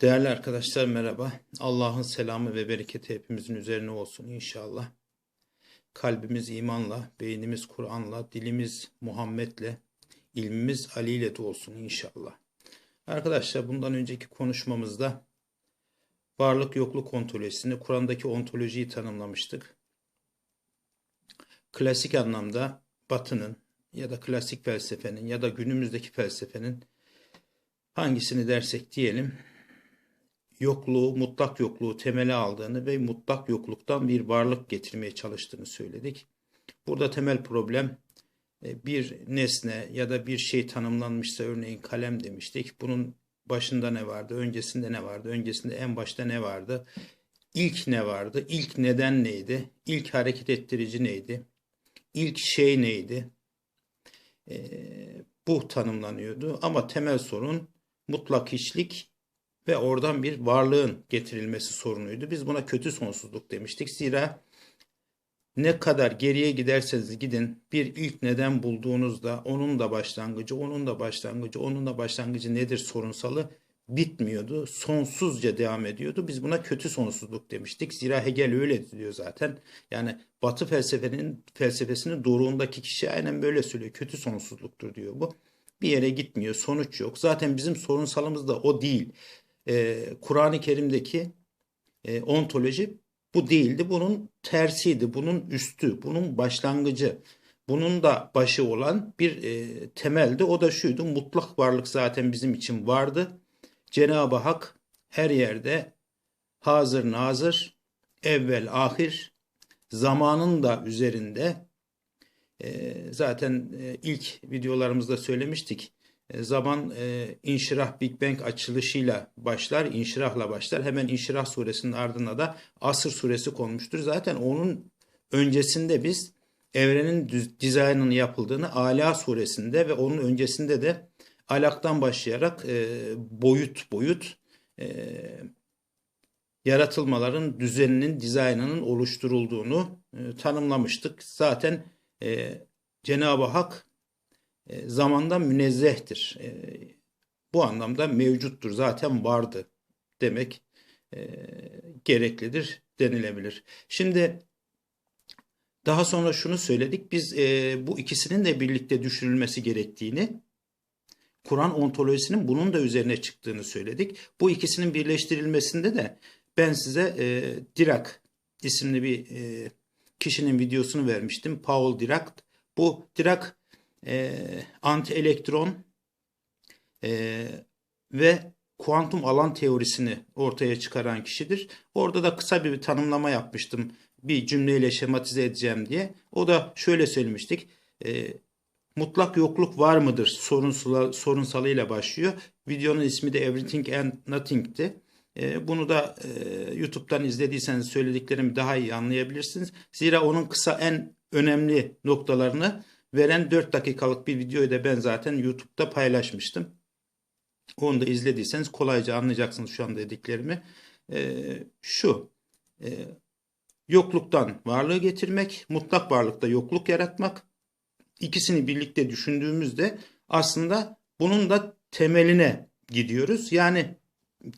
Değerli arkadaşlar merhaba. Allah'ın selamı ve bereketi hepimizin üzerine olsun inşallah. Kalbimiz imanla, beynimiz Kur'an'la, dilimiz Muhammed'le, ilmimiz Ali ile de olsun inşallah. Arkadaşlar bundan önceki konuşmamızda varlık yokluk ontolojisini, Kur'an'daki ontolojiyi tanımlamıştık. Klasik anlamda Batı'nın ya da klasik felsefenin ya da günümüzdeki felsefenin hangisini dersek diyelim yokluğu, mutlak yokluğu temele aldığını ve mutlak yokluktan bir varlık getirmeye çalıştığını söyledik. Burada temel problem e, bir nesne ya da bir şey tanımlanmışsa örneğin kalem demiştik. Bunun başında ne vardı, öncesinde ne vardı, öncesinde en başta ne vardı, ilk ne vardı, ilk neden neydi, ilk hareket ettirici neydi, ilk şey neydi, e, bu tanımlanıyordu. Ama temel sorun mutlak hiçlik ve oradan bir varlığın getirilmesi sorunuydu. Biz buna kötü sonsuzluk demiştik. Zira ne kadar geriye giderseniz gidin bir ilk neden bulduğunuzda onun da başlangıcı, onun da başlangıcı, onun da başlangıcı nedir sorunsalı bitmiyordu. Sonsuzca devam ediyordu. Biz buna kötü sonsuzluk demiştik. Zira Hegel öyle diyor zaten. Yani Batı felsefenin felsefesinin doğruğundaki kişi aynen böyle söylüyor. Kötü sonsuzluktur diyor bu. Bir yere gitmiyor. Sonuç yok. Zaten bizim sorunsalımız da o değil e, Kur'an-ı Kerim'deki e, ontoloji bu değildi. Bunun tersiydi, bunun üstü, bunun başlangıcı, bunun da başı olan bir e, temeldi. O da şuydu, mutlak varlık zaten bizim için vardı. Cenab-ı Hak her yerde hazır nazır, evvel ahir, zamanın da üzerinde. E, zaten e, ilk videolarımızda söylemiştik zaman e, inşirah Big Bang açılışıyla başlar, inşirahla başlar. Hemen inşirah suresinin ardına da Asır suresi konmuştur. Zaten onun öncesinde biz evrenin dizaynının yapıldığını Ala suresinde ve onun öncesinde de alaktan başlayarak e, boyut boyut e, yaratılmaların düzeninin, dizaynının oluşturulduğunu e, tanımlamıştık. Zaten e, Cenab-ı Hak e, zamandan münezzehtir. E, bu anlamda mevcuttur, zaten vardı demek e, gereklidir denilebilir. Şimdi daha sonra şunu söyledik, biz bu ikisinin de birlikte düşürülmesi gerektiğini, Kur'an ontolojisinin bunun da üzerine çıktığını söyledik. Bu ikisinin birleştirilmesinde de ben size e, Dirac isimli bir e, kişinin videosunu vermiştim. Paul Dirac. Bu Dirac e, anti-elektron e, ve kuantum alan teorisini ortaya çıkaran kişidir. Orada da kısa bir tanımlama yapmıştım. Bir cümleyle şematize edeceğim diye. O da şöyle söylemiştik. E, mutlak yokluk var mıdır sorunsala, sorunsalıyla başlıyor. Videonun ismi de Everything and Nothing'ti. E, bunu da e, YouTube'dan izlediyseniz söylediklerimi daha iyi anlayabilirsiniz. Zira onun kısa en önemli noktalarını veren 4 dakikalık bir videoyu da ben zaten YouTube'da paylaşmıştım. Onu da izlediyseniz kolayca anlayacaksınız şu anda dediklerimi. Ee, şu, e, yokluktan varlığı getirmek, mutlak varlıkta yokluk yaratmak. İkisini birlikte düşündüğümüzde aslında bunun da temeline gidiyoruz. Yani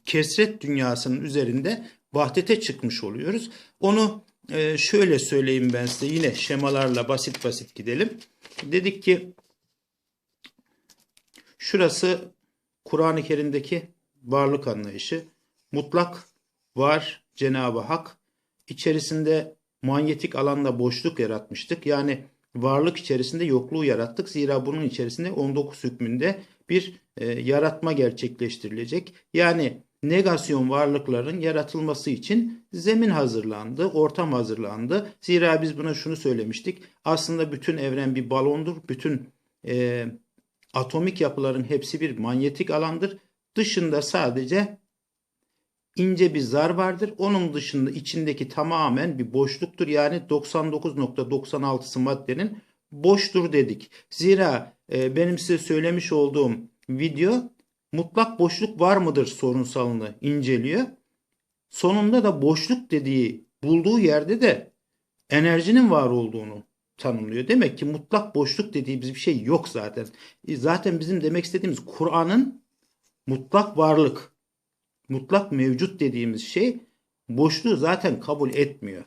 kesret dünyasının üzerinde vahdete çıkmış oluyoruz. Onu e, şöyle söyleyeyim ben size yine şemalarla basit basit gidelim. Dedik ki şurası Kur'an-ı Kerim'deki varlık anlayışı. Mutlak var Cenab-ı Hak. İçerisinde manyetik alanda boşluk yaratmıştık. Yani varlık içerisinde yokluğu yarattık. Zira bunun içerisinde 19 hükmünde bir e, yaratma gerçekleştirilecek. Yani negasyon varlıkların yaratılması için zemin hazırlandı, ortam hazırlandı. Zira biz buna şunu söylemiştik. Aslında bütün evren bir balondur. Bütün e, atomik yapıların hepsi bir manyetik alandır. Dışında sadece ince bir zar vardır. Onun dışında içindeki tamamen bir boşluktur. Yani 99.96'sı maddenin boştur dedik. Zira e, benim size söylemiş olduğum video mutlak boşluk var mıdır sorunsalını inceliyor. Sonunda da boşluk dediği bulduğu yerde de enerjinin var olduğunu tanımlıyor. Demek ki mutlak boşluk dediğimiz bir şey yok zaten. E, zaten bizim demek istediğimiz Kur'an'ın mutlak varlık mutlak mevcut dediğimiz şey boşluğu zaten kabul etmiyor.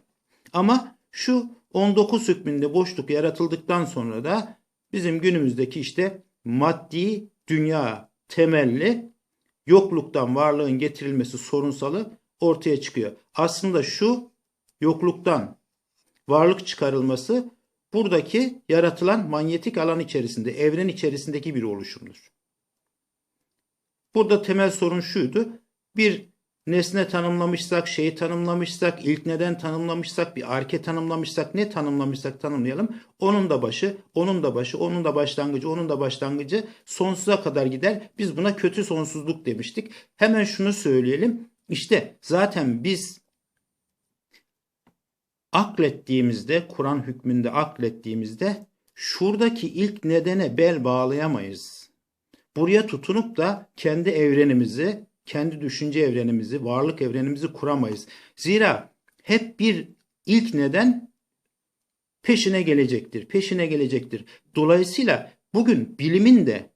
Ama şu 19 hükmünde boşluk yaratıldıktan sonra da bizim günümüzdeki işte maddi dünya temelli yokluktan varlığın getirilmesi sorunsalı ortaya çıkıyor. Aslında şu yokluktan varlık çıkarılması buradaki yaratılan manyetik alan içerisinde, evren içerisindeki bir oluşumdur. Burada temel sorun şuydu. Bir nesne tanımlamışsak, şeyi tanımlamışsak, ilk neden tanımlamışsak, bir arke tanımlamışsak, ne tanımlamışsak tanımlayalım. Onun da başı, onun da başı, onun da başlangıcı, onun da başlangıcı sonsuza kadar gider. Biz buna kötü sonsuzluk demiştik. Hemen şunu söyleyelim. İşte zaten biz aklettiğimizde, Kur'an hükmünde aklettiğimizde şuradaki ilk nedene bel bağlayamayız. Buraya tutunup da kendi evrenimizi, kendi düşünce evrenimizi, varlık evrenimizi kuramayız. Zira hep bir ilk neden peşine gelecektir, peşine gelecektir. Dolayısıyla bugün bilimin de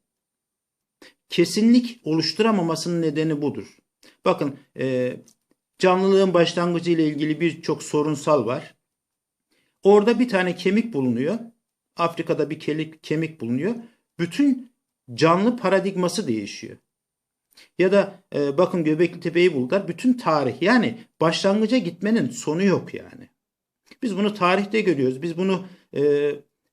kesinlik oluşturamamasının nedeni budur. Bakın e, canlılığın başlangıcı ile ilgili birçok sorunsal var. Orada bir tane kemik bulunuyor. Afrika'da bir kemik, bulunuyor. Bütün canlı paradigması değişiyor. Ya da e, bakın Göbekli Tepe'yi buldular. Bütün tarih yani başlangıca gitmenin sonu yok yani. Biz bunu tarihte görüyoruz. Biz bunu e,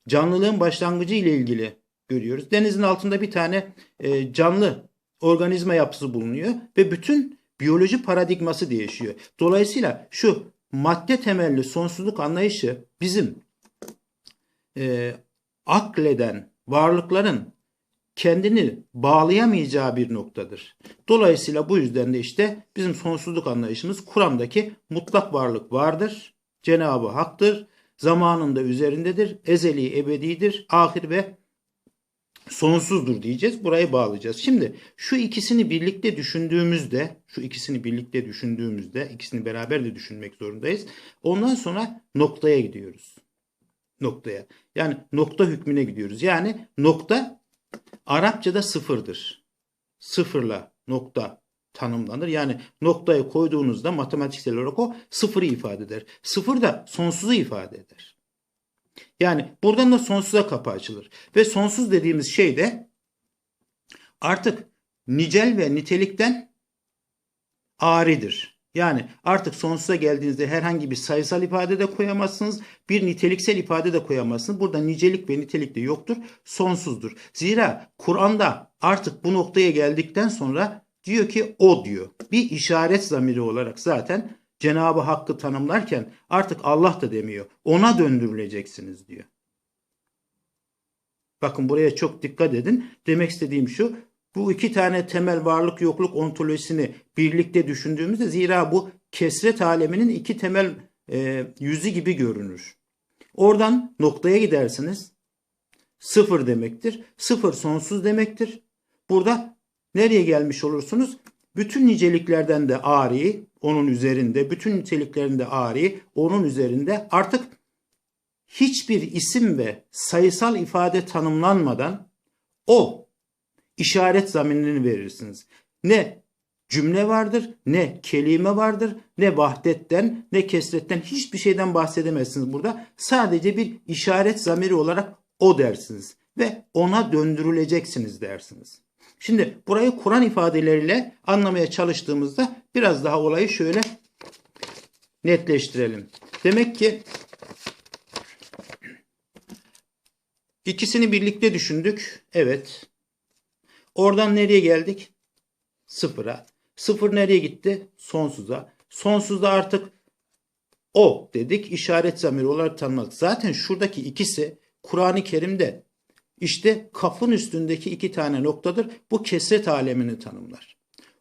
canlılığın başlangıcı ile ilgili görüyoruz. Denizin altında bir tane e, canlı organizma yapısı bulunuyor ve bütün biyoloji paradigması değişiyor. Dolayısıyla şu madde temelli sonsuzluk anlayışı bizim e, akleden varlıkların kendini bağlayamayacağı bir noktadır. Dolayısıyla bu yüzden de işte bizim sonsuzluk anlayışımız Kur'an'daki mutlak varlık vardır. Cenabı Hak'tır. Zamanında üzerindedir. Ezeli, ebedidir. Ahir ve sonsuzdur diyeceğiz. Burayı bağlayacağız. Şimdi şu ikisini birlikte düşündüğümüzde, şu ikisini birlikte düşündüğümüzde, ikisini beraber de düşünmek zorundayız. Ondan sonra noktaya gidiyoruz. Noktaya. Yani nokta hükmüne gidiyoruz. Yani nokta Arapçada sıfırdır. Sıfırla nokta tanımlanır. Yani noktayı koyduğunuzda matematiksel olarak o sıfırı ifade eder. Sıfır da sonsuzu ifade eder. Yani buradan da sonsuza kapı açılır. Ve sonsuz dediğimiz şey de artık nicel ve nitelikten aridir. Yani artık sonsuza geldiğinizde herhangi bir sayısal ifade de koyamazsınız. Bir niteliksel ifade de koyamazsınız. Burada nicelik ve nitelik de yoktur. Sonsuzdur. Zira Kur'an'da artık bu noktaya geldikten sonra diyor ki o diyor. Bir işaret zamiri olarak zaten Cenabı Hakk'ı tanımlarken artık Allah da demiyor. Ona döndürüleceksiniz diyor. Bakın buraya çok dikkat edin. Demek istediğim şu. Bu iki tane temel varlık yokluk ontolojisini birlikte düşündüğümüzde zira bu kesret aleminin iki temel e, yüzü gibi görünür. Oradan noktaya gidersiniz. Sıfır demektir. Sıfır sonsuz demektir. Burada nereye gelmiş olursunuz? Bütün niceliklerden de ari, onun üzerinde, bütün niteliklerinde ari, onun üzerinde artık hiçbir isim ve sayısal ifade tanımlanmadan o işaret zamirini verirsiniz. Ne cümle vardır, ne kelime vardır, ne vahdetten, ne kesretten hiçbir şeyden bahsedemezsiniz burada. Sadece bir işaret zamiri olarak o dersiniz ve ona döndürüleceksiniz dersiniz. Şimdi burayı Kur'an ifadeleriyle anlamaya çalıştığımızda biraz daha olayı şöyle netleştirelim. Demek ki ikisini birlikte düşündük. Evet. Oradan nereye geldik? Sıfıra. Sıfır nereye gitti? Sonsuza. Sonsuzda artık o dedik. işaret zamiri olarak tanımladık. Zaten şuradaki ikisi Kur'an-ı Kerim'de işte kafın üstündeki iki tane noktadır. Bu kesret alemini tanımlar.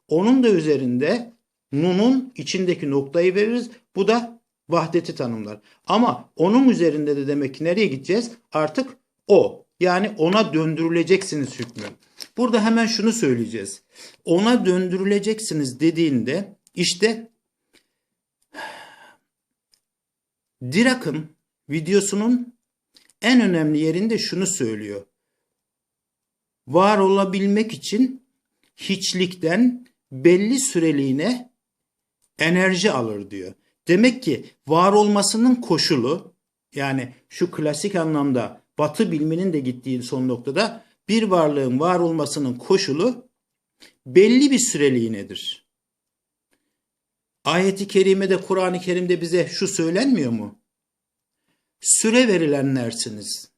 Onun da üzerinde nunun içindeki noktayı veririz. Bu da vahdeti tanımlar. Ama onun üzerinde de demek ki nereye gideceğiz? Artık o. Yani ona döndürüleceksiniz hükmü. Burada hemen şunu söyleyeceğiz. Ona döndürüleceksiniz dediğinde işte Dirak'ın videosunun en önemli yerinde şunu söylüyor. Var olabilmek için hiçlikten belli süreliğine enerji alır diyor. Demek ki var olmasının koşulu yani şu klasik anlamda batı bilminin de gittiği son noktada bir varlığın var olmasının koşulu belli bir süreliğinedir. Ayeti kerimede Kur'an-ı Kerim'de bize şu söylenmiyor mu? Süre verilenlersiniz.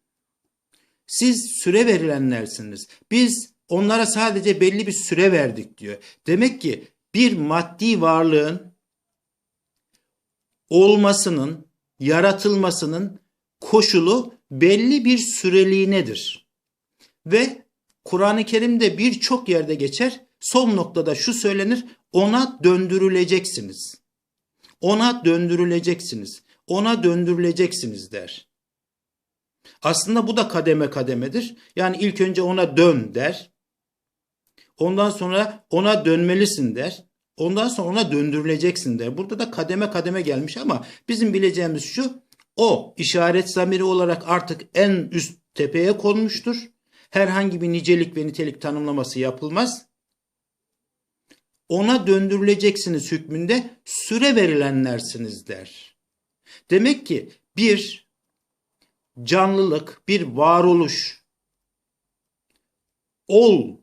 Siz süre verilenlersiniz. Biz onlara sadece belli bir süre verdik diyor. Demek ki bir maddi varlığın olmasının, yaratılmasının koşulu belli bir süreliğinedir. Ve Kur'an-ı Kerim'de birçok yerde geçer. Son noktada şu söylenir. Ona döndürüleceksiniz. Ona döndürüleceksiniz. Ona döndürüleceksiniz der. Aslında bu da kademe kademedir. Yani ilk önce ona dön der. Ondan sonra ona dönmelisin der. Ondan sonra ona döndürüleceksin der. Burada da kademe kademe gelmiş ama bizim bileceğimiz şu. O işaret zamiri olarak artık en üst tepeye konmuştur. Herhangi bir nicelik ve nitelik tanımlaması yapılmaz. Ona döndürüleceksiniz hükmünde süre verilenlersiniz der. Demek ki bir canlılık, bir varoluş ol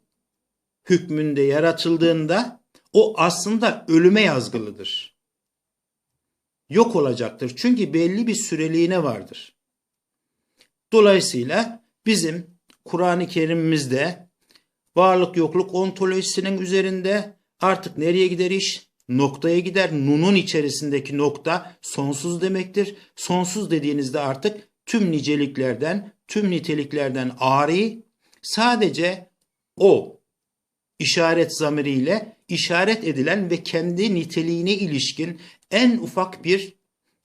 hükmünde yaratıldığında o aslında ölüme yazgılıdır. Yok olacaktır. Çünkü belli bir süreliğine vardır. Dolayısıyla bizim Kur'an-ı Kerim'imizde varlık yokluk ontolojisinin üzerinde artık nereye gider iş? Noktaya gider. Nun'un içerisindeki nokta sonsuz demektir. Sonsuz dediğinizde artık tüm niceliklerden, tüm niteliklerden ari sadece o işaret zamiriyle işaret edilen ve kendi niteliğine ilişkin en ufak bir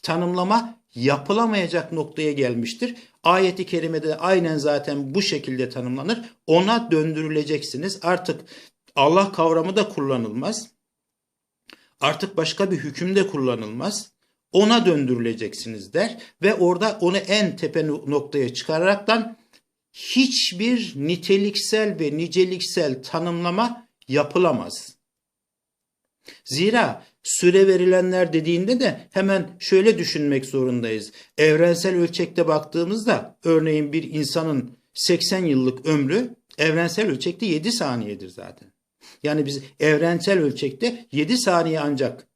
tanımlama yapılamayacak noktaya gelmiştir. Ayeti kerimede aynen zaten bu şekilde tanımlanır. Ona döndürüleceksiniz. Artık Allah kavramı da kullanılmaz. Artık başka bir hüküm de kullanılmaz. Ona döndürüleceksiniz der ve orada onu en tepe noktaya çıkararaktan hiçbir niteliksel ve niceliksel tanımlama yapılamaz. Zira süre verilenler dediğinde de hemen şöyle düşünmek zorundayız. Evrensel ölçekte baktığımızda örneğin bir insanın 80 yıllık ömrü evrensel ölçekte 7 saniyedir zaten. Yani biz evrensel ölçekte 7 saniye ancak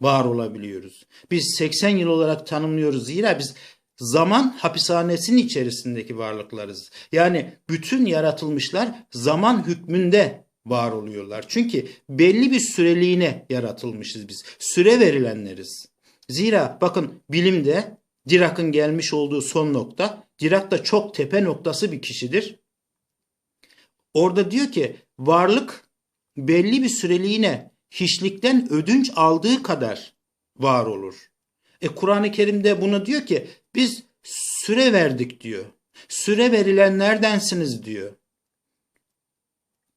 var olabiliyoruz. Biz 80 yıl olarak tanımlıyoruz. Zira biz zaman hapishanesinin içerisindeki varlıklarız. Yani bütün yaratılmışlar zaman hükmünde var oluyorlar. Çünkü belli bir süreliğine yaratılmışız biz. Süre verilenleriz. Zira bakın bilimde Dirac'ın gelmiş olduğu son nokta, Dirac da çok tepe noktası bir kişidir. Orada diyor ki varlık belli bir süreliğine hiçlikten ödünç aldığı kadar var olur. E Kur'an-ı Kerim'de bunu diyor ki biz süre verdik diyor. Süre verilenlerdensiniz diyor.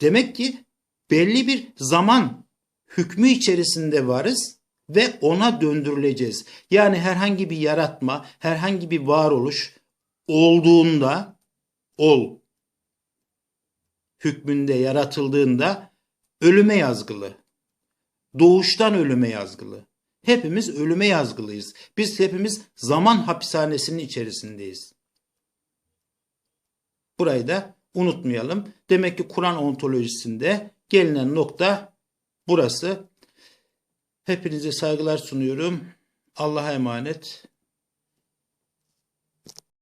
Demek ki belli bir zaman hükmü içerisinde varız ve ona döndürüleceğiz. Yani herhangi bir yaratma, herhangi bir varoluş olduğunda ol hükmünde yaratıldığında ölüme yazgılı. Doğuştan ölüme yazgılı. Hepimiz ölüme yazgılıyız. Biz hepimiz zaman hapishanesinin içerisindeyiz. Burayı da unutmayalım. Demek ki Kur'an ontolojisinde gelinen nokta burası. Hepinize saygılar sunuyorum. Allah'a emanet.